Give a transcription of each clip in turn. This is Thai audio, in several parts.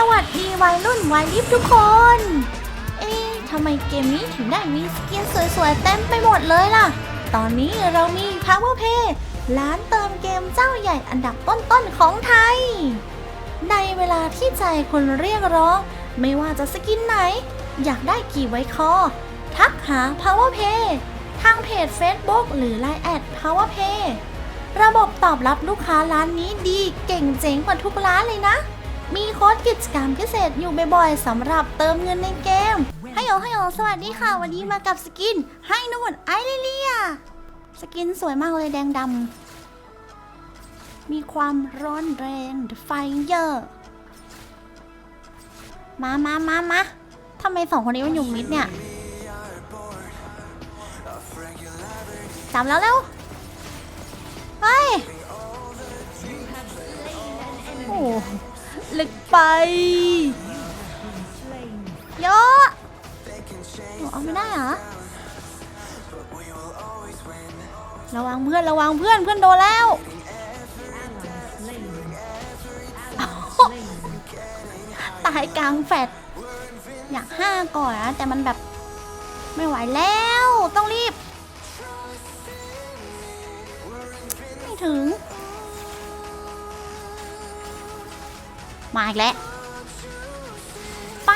สวัสดีวัยรุ่นวัยริบทุกคน เอ๊ะทำไมเกมนี้ถึงได้มีสกินสวยๆเต็มไปหมดเลยล่ะ ตอนนี้เรามี Power Pay ร้านเติมเกมเจ้าใหญ่อันดับต้นๆของไทย ในเวลาที่ใจคนเรียกร้อง ไม่ว่าจะสกินไหน อยากได้กี่ไวคอ ทักหา Power Pay ทางเพจ Facebook หรือ Line แอด Power Pay ระบบตอบรับลูกค้าร้านนี้ดีเก่งเจ๋งกว่าทุกร้านเลยนะ มีโค้ดกิจกรรมพิเศษอยู่บ่อยๆสำหรับเติมเงินในเกมให้โอให้โอสวัสดีค่ะ วันนี้มากับสกินให้นู่นไอริเลียสกินสวยมากเลยแดงดำมีความร้อนแรงไฟเยอะมามามามาทำไมสองคนนี้มันอยู่มิดเนี่ยจับแล้วเร็วเฮ้ยโอ้ ลึกไปเยอะหนูเอาไม่ได้เหรอระวังเพื่อนระวังเพื่อนเพื่อนโดนแล้วตายกลางแฟดอยากห้าก่อนนะแต่มันแบบไม่ไหวแล้วต้องรีบ ไม่ถึง มาอีกแล้ว ไป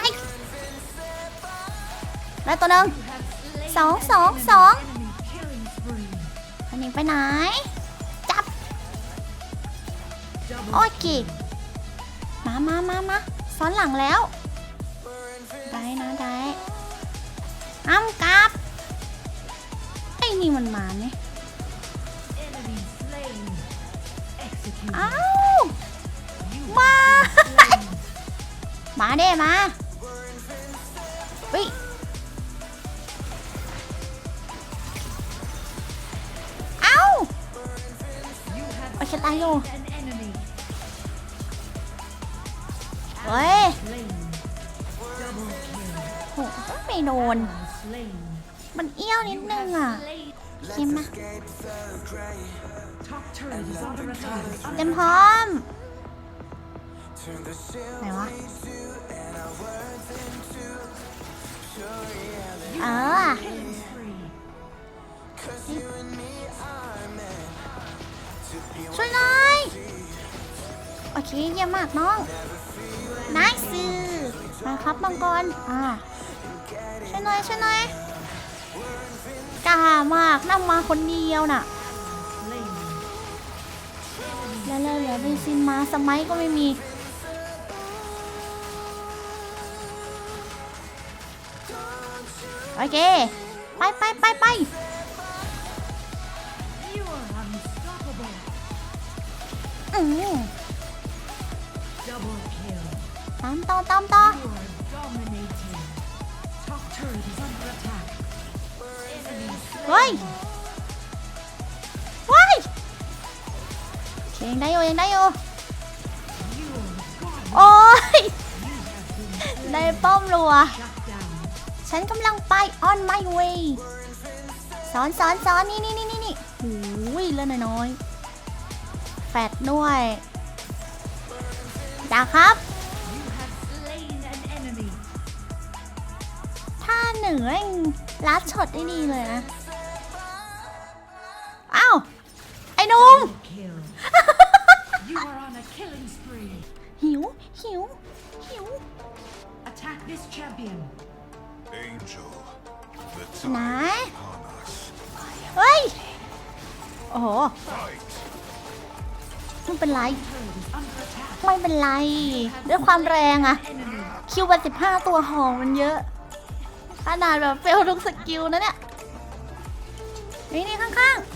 แล้วตัวหนึ่งสองสองสองอันนี้ไปไหน จับ โอ้ยกีกมามามามาซ้อนหลังแล้ว ได้นะได้อ้ำกลับ ไอ้นี่มันมาเนี่ยอ้าว มาเด้มาเฮ้ยเอ้าโอ้ยฉันตายอยู่เฮ้ยโหไม่โดน มันเอี้ยวนิดนึงอะเข็มมาเต็มพร้อม ไหนวะเออช่วยหน่อยโอเคเยี่ยมมากน้องนายซื้อมาครับมังกรอ่าช่วยหน่อยช่วยหน่อยกล้ามากนั่งมาคนเดียวน่ะแล้วแล้วเหลือเบนซินมาสมัยก็ไม่มี เค ไปไปไปไปอืมตามต่อตามต่อเฮ้ยเฮ้ยโอเคยังได้อยู่ยังได้อยู่โอ้ยได้ป้อมรัว ฉันกำลังไป on my way สอนสอนสอนนี่นี่นี่นี่นี่หูยเล่นน้อยๆแฟดด้วยจ้าครับ ถ้าเหนึ่งเร่งลัดช็อตได้ดีเลยนะ อ้าว ไอ้หนุ่มหิว หิว หิว Attack this champion. Angel, the ไหน time upon us. เฮ้ย โอ้โห Fight! ไม่เป็นไร Turret is under attack. ไม่เป็นไร ด้วยความแรงอะ Enemy คิวบัสิบห้าตัวหอมมันเยอะขนาดแบบเฟลทุกสกิลนะเนี่ย นี่นี่ข้างๆ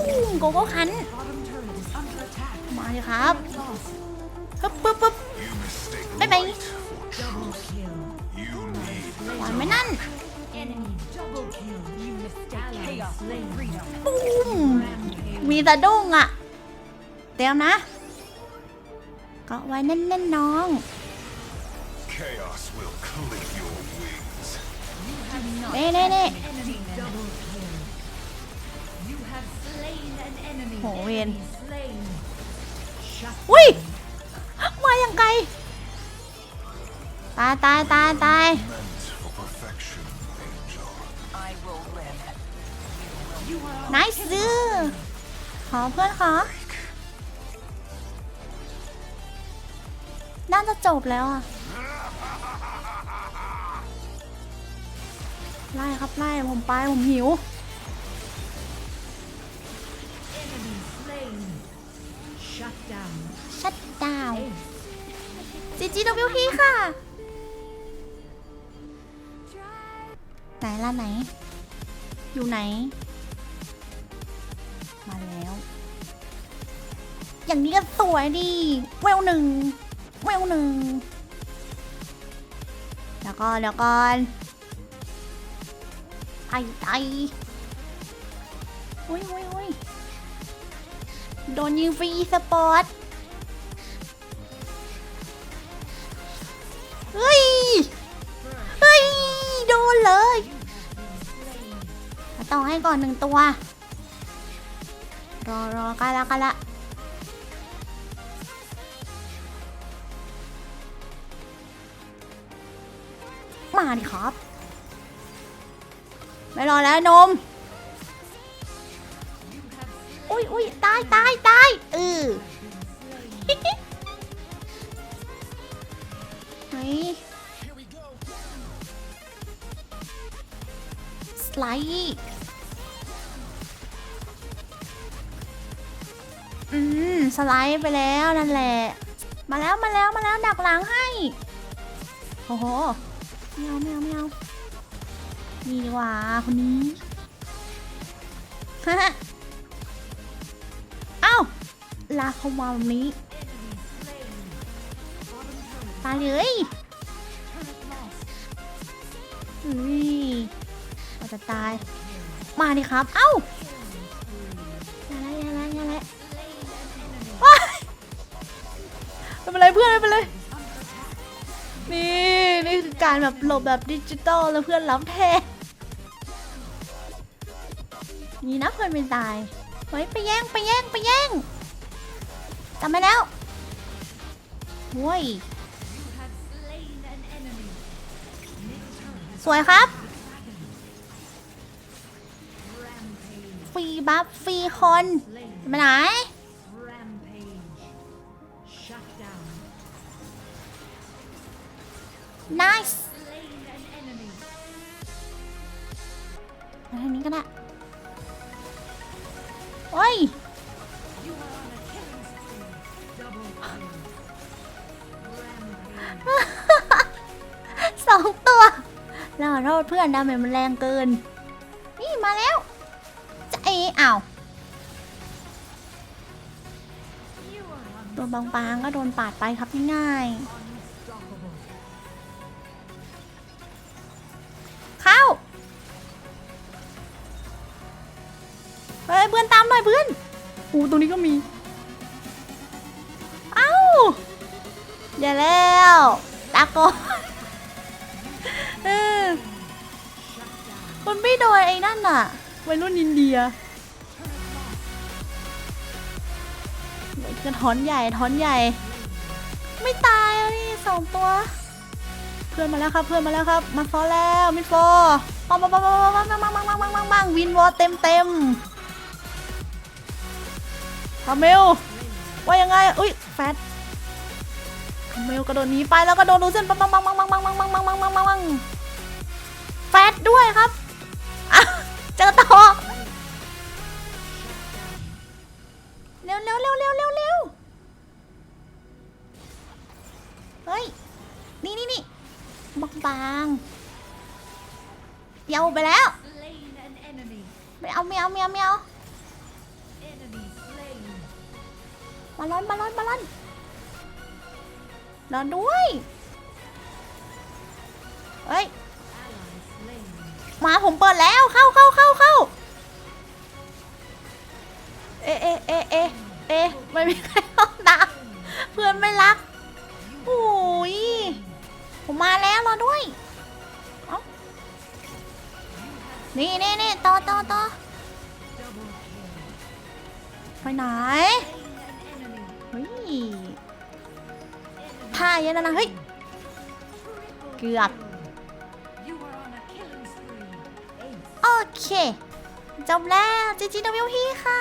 อืมโกโก้คัน bottom turret is under attack. มาเลยครับ Lost. ปึ๊บปึ๊บปึ๊บ You mistake Bye bye. light มนั่น Enemy double kill. You mistake chaos slain. Freedom. ปุ้มมีสะดุ้งอะ เตรียมนะเก็ไว้แน่นๆน้อง chaos will clip your wings. เน่เน่เน่ Enemy double kill. You have slain an enemy. Oh, Ian. Enemy slain. อุ้ยมาอย่างไกล ตายตายตายตาย นายซื้อขอเพื่อนขอ น่าจะจบแล้วอะ ไล่ครับ ไล่ ผมไป ผมหิว shut down. ชัดดาวจีจีวพีค่ะ ไหนล่ะไหน อยู่ไหน มาแล้ว อย่างนี้ก็สวยดีเวลหนึ่งเวลหนึ่งแล้วก็แล้วก่อนไอไออุ้ยอุ้ยอุ้ยโดนยิงฟรีสปอร์ตเฮ้ย เฮ้ย โดนเลยมาต่อให้ก่อนหนึ่งตัว รอรอกันละกันละมาดิครับ ไม่รอแล้วนม อุ้ยอุ้ยตายตายตายเออเฮ้ยสไลด์ สไลด์ไปแล้วนั่นแหละ มาแล้วมาแล้วมาแล้วดักหลังให้โอ้โหไม่เอาไม่เอาไม่เอาดีกว่าคนนี้ฮะเอ้าลาเขามาแบบนี้ตายเลยอุ้ยเราจะตาย มาดิครับ เอ้าอย่า เพื่อนไม่เป็นไรนี่นี่คือการแบบหลบแบบดิจิตอลแล้วเพื่อนรับแทนนี่นะเพื่อนเป็นตายเฮ้ยไปแย่งไปแย่งไปแย่งจำไปแล้วโว้ยสวยครับ ฟรีบัฟฟรีคนไปไหน nice มาทางนี้ก็ได้โอ้ยสองตัวแล้วขอโทษเพื่อนดาเมจมันแรงเกิน นี่มาแล้ว จะเออ้าว You are un- โดนบางๆก็โดนปาดไปครับง่าย unstoppable. หน่อยเพื่อนอูตรงนี้ก็มี เอ้าเดี๋ยวแล้วตาโกอนเออมันไม่โดนไอ้นั่นน่ะวัยรุ่นอินเดียเด็กกระท้อนใหญ่ท้อนใหญ่ ไม่ตายอะนี่สองตัว เพื่อนมาแล้วครับเพื่อนมาแล้วครับมาฟอแล้วมิดฟอปังปังปังปังปังปังปังปังปังปังปังปังวินวอเต็มเต็ม คาเมลว่ายังไง อุ้ยแฟตคาเมลกระโดดหนีไปแล้วก็โดนดูเส้นปังปังปังปังปังปังปังปังปังปังปังปังแฟตด้วยครับเจอต่อเร็วเร็วเร็วเร็วเร็วเร็วเฮ้ย นี่นี่นี่บางบางๆเยาไปแล้วไม่เอาไม่เอาไม่เอาไม่เอา มาลอนมาลอนมาลอนนอนด้วยเฮ้ยมาผมเปิดแล้วเข้าเข้าเข้าเข้าเอเอเอเอเอะไม่มีใครเข้าตามเพื่อนไม่รักโอ้ยผมมาแล้วรอด้วยเอ้านี่นี่นี่ต่อต่อต่อไปไหน ท่าเยอะแล้วนะเฮ้ย เกือบโอเค จบแล้วจีจีดวิวพี่ค่ะ